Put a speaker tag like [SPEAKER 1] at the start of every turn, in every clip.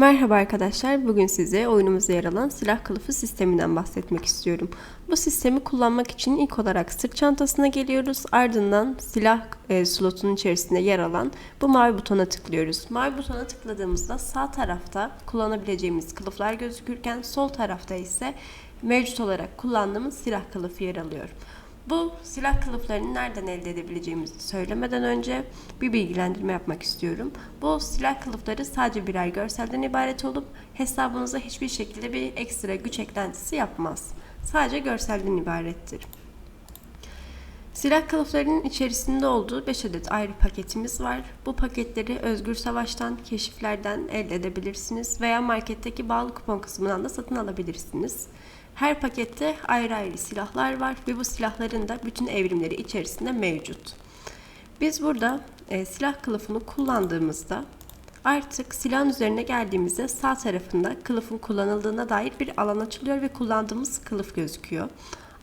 [SPEAKER 1] Merhaba arkadaşlar. Bugün size oyunumuzda yer alan silah kılıfı sisteminden bahsetmek istiyorum. Bu sistemi kullanmak için ilk olarak sırt çantasına geliyoruz. Ardından silah e, slotunun içerisinde yer alan bu mavi butona tıklıyoruz. Mavi butona tıkladığımızda sağ tarafta kullanabileceğimiz kılıflar gözükürken sol tarafta ise mevcut olarak kullandığımız silah kılıfı yer alıyor. Bu silah kılıflarını nereden elde edebileceğimizi söylemeden önce bir bilgilendirme yapmak istiyorum. Bu silah kılıfları sadece birer görselden ibaret olup hesabınıza hiçbir şekilde bir ekstra güç eklentisi yapmaz. Sadece görselden ibarettir. Silah kılıflarının içerisinde olduğu 5 adet ayrı paketimiz var. Bu paketleri Özgür Savaş'tan, keşiflerden elde edebilirsiniz veya marketteki bağlı kupon kısmından da satın alabilirsiniz. Her pakette ayrı ayrı silahlar var ve bu silahların da bütün evrimleri içerisinde mevcut. Biz burada e, silah kılıfını kullandığımızda artık silahın üzerine geldiğimizde sağ tarafında kılıfın kullanıldığına dair bir alan açılıyor ve kullandığımız kılıf gözüküyor.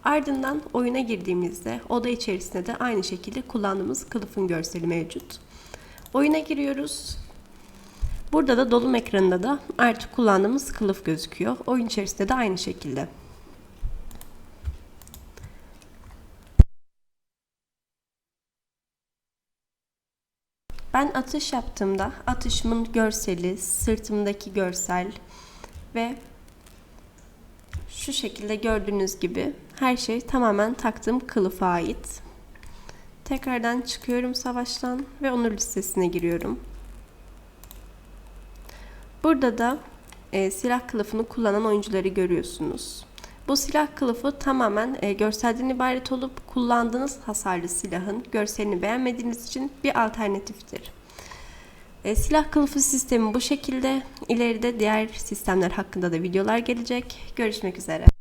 [SPEAKER 1] Ardından oyuna girdiğimizde oda içerisinde de aynı şekilde kullandığımız kılıfın görseli mevcut. Oyuna giriyoruz. Burada da dolum ekranında da artık kullandığımız kılıf gözüküyor. Oyun içerisinde de aynı şekilde. Ben atış yaptığımda atışımın görseli, sırtımdaki görsel ve şu şekilde gördüğünüz gibi her şey tamamen taktığım kılıfa ait. Tekrardan çıkıyorum savaştan ve onur listesine giriyorum. Burada da e, silah kılıfını kullanan oyuncuları görüyorsunuz. Bu silah kılıfı tamamen e, görselden ibaret olup kullandığınız hasarlı silahın görselini beğenmediğiniz için bir alternatiftir. E, silah kılıfı sistemi bu şekilde. İleride diğer sistemler hakkında da videolar gelecek. Görüşmek üzere.